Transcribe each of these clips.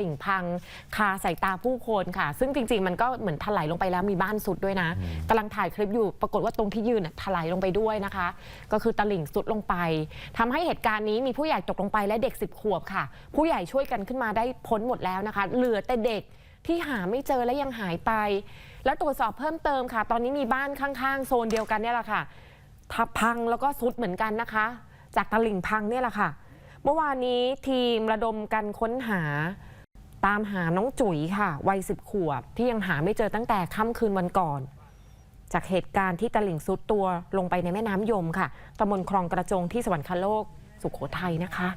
สิ่งพังคาสายตาผู้คนค่ะ ซึ่งจริง ๆ มันก็เหมือนถลายลงไปแล้วมีบ้านสุดด้วยนะกำลังถ่ายคลิปอยู่ปรากฏว่าตรงที่ยืนน่ะถลายลงไปด้วยนะคะ ก็คือตลิ่งสุดลงไปทำให้เหตุการณ์นี้มีผู้ใหญ่ตกลงไปและเด็ก 10 ขวบค่ะ ผู้ใหญ่ช่วยกันขึ้นมาได้พ้นหมดแล้วนะคะ เหลือแต่เด็กที่หาไม่เจอและยังหายไป แล้วตรวจสอบเพิ่มเติมค่ะ ตอนนี้มีบ้านข้างๆ โซนเดียวกันเนี่ยแหละค่ะทับพังแล้วก็ซุดเหมือนกันนะคะ จากตลิ่งพังเนี่ยแหละค่ะ เมื่อวานนี้ทีมระดมกันค้นหา ตามหาน้องจุ๋ยค่ะ วัยสิบขวบ ที่ยังหาไม่เจอตั้งแต่ค่ำคืนวันก่อน จากเหตุการณ์ที่ตลิ่งซุดตัวลงไปในแม่น้ำยมค่ะตำบลคลองกระจงที่สวรรคโลก สุขโขทัยนะคะ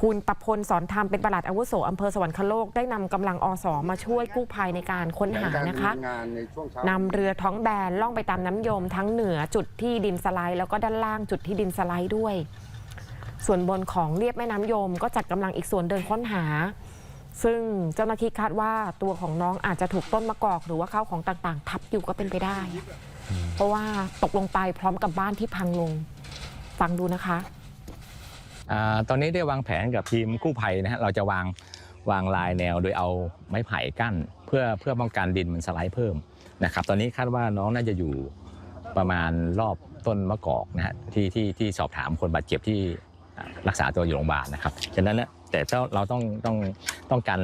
คุณประพลสอนธรรมเป็นปลัดอาวุโสอำเภอสวรรคโลกได้นำกำลังอสมาช่วยกู้ภัยในการค้นหานะคะงานในช่วงเช้านำเรือท้องแบนล่องไปตามน้ำยม ทั้งเหนือจุดที่ดินสไลด์แล้วก็ด้านล่างจุดที่ดินสไลด์ด้วย ส่วนบนของเรียบแม่น้ำยม ก็จัดกำลังอีกส่วนเดินค้นหา ซึ่งเจ้าหน้าที่คาดว่าตัวของน้องอาจจะถูกต้นมะกอก หรือว่าข้าวของต่างๆ ทับอยู่ก็เป็นไปได้ เพราะว่าตกลงไปพร้อมกับบ้านที่พังลง ฟังดูนะคะอาตอนนี้ได้วางแผนกับทีมกู้ภัยนะฮะเราจะวางวางลายแนวโดยเอาไม้ไผ่กั้น เพื่อเพื่อป้องกันดินมันสไลด์เพิ่มนะครับ ตอนนี้คาดว่าน้องน่าจะอยู่ประมาณรอบต้นมะกอกนะฮะที่ที่ที่สอบถามคนบาดเจ็บที่อ่ารักษาตัวอยู่โรงพยาบาลนะครับฉะนั้นเนี่ย แต่เราต้องต้องต้องกัน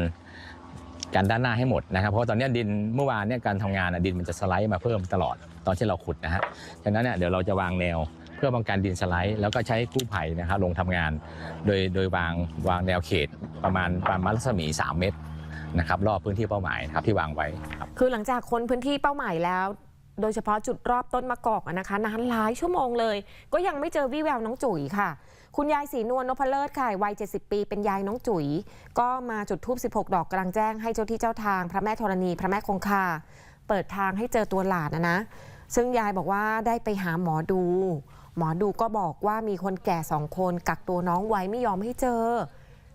กันด้านหน้าให้หมดนะครับ เพราะว่าตอนนี้ดินเมื่อวานเนี่ยการทำงานดินมันจะสไลด์มาเพิ่มตลอดตอนที่เราขุดนะฮะฉะนั้นเนี่ยเดี๋ยวเราจะวางแนวเพื่อป้องกันดินสไลด์ แล้วก็ใช้กู้ภัยนะครับลงทำงาน โดยโดยวางวางแนวเขตประมาณประมาณรัศมี 3 เมตรนะครับรอบพื้นที่เป้าหมายนะครับที่วางไว้ครับคือหลังจากค้นพื้นที่เป้าหมายแล้ว โดยเฉพาะจุดรอบต้นมะกอกนะคะนานหลายชั่วโมงเลย ก็ยังไม่เจอวี่แววน้องจุ๋ยค่ะ คุณยายศรีนวลนพเลิศค่ะวัย 70 ปี เป็นยายน้องจุ๋ย ก็มาจุดทูบ16 ดอกกำลังแจ้งให้เจ้าที่เจ้าทาง พระแม่ธรณี พระแม่คงคา เปิดทางให้เจอตัวหลานนะนะ ซึ่งยายบอกว่าได้ไปหาหมอดู หมอดูก็บอกว่ามีคนแก่สองคนกักตัวน้องไว้ไม่ยอมให้เจอ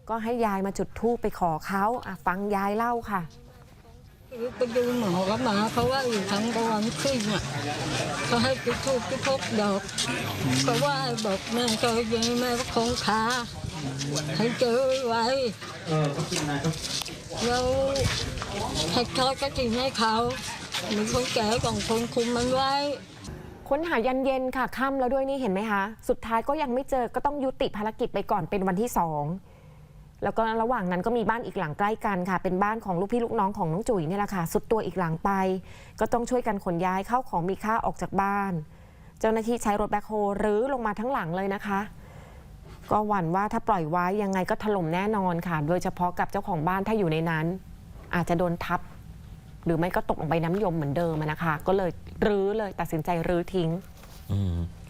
ก็ให้ยายมาจุดทูปไปขอเขาฟังยายเล่าค่ะ ไปดูหมอก็มาเขาว่าอยู่ทั้งตะวันขึ้นอะเขาให้จุดทูบจุดพบดอกเขาว่าบอกแม่เคยยังแม่ก็คงคาให้เจอไว้แล้วให้ทอดกระถิ่นให้เขามีคนแก่ของคนคุมมันไว้ค้นหายันเย็นค่ะค่ำแล้วด้วยนี่เห็นไหมคะ สุดท้ายก็ยังไม่เจอก็ต้องยุติภารกิจไปก่อนเป็นวันที่สอง แล้วก็ระหว่างนั้นก็มีบ้านอีกหลังใกล้กันค่ะ เป็นบ้านของลูกพี่ลูกน้องของน้องจุ๋ยเนี่ยแหละค่ะ สุดตัวอีกหลังไป ก็ต้องช่วยกันขนย้ายเข้าของมีค่าออกจากบ้าน เจ้าหน้าที่ใช้รถแบ็คโฮหรือลงมาทั้งหลังเลยนะคะ ก็หวั่นว่าถ้าปล่อยไว้ยังไงก็ถล่มแน่นอนค่ะ โดยเฉพาะกับเจ้าของบ้านถ้าอยู่ในนั้น อาจจะโดนทับ หรือไม่ก็ตกลงไปน้ำยมเหมือนเดิมนะคะ ก็เลยรื้อเลยตัดสินใจรื้อทิ้ง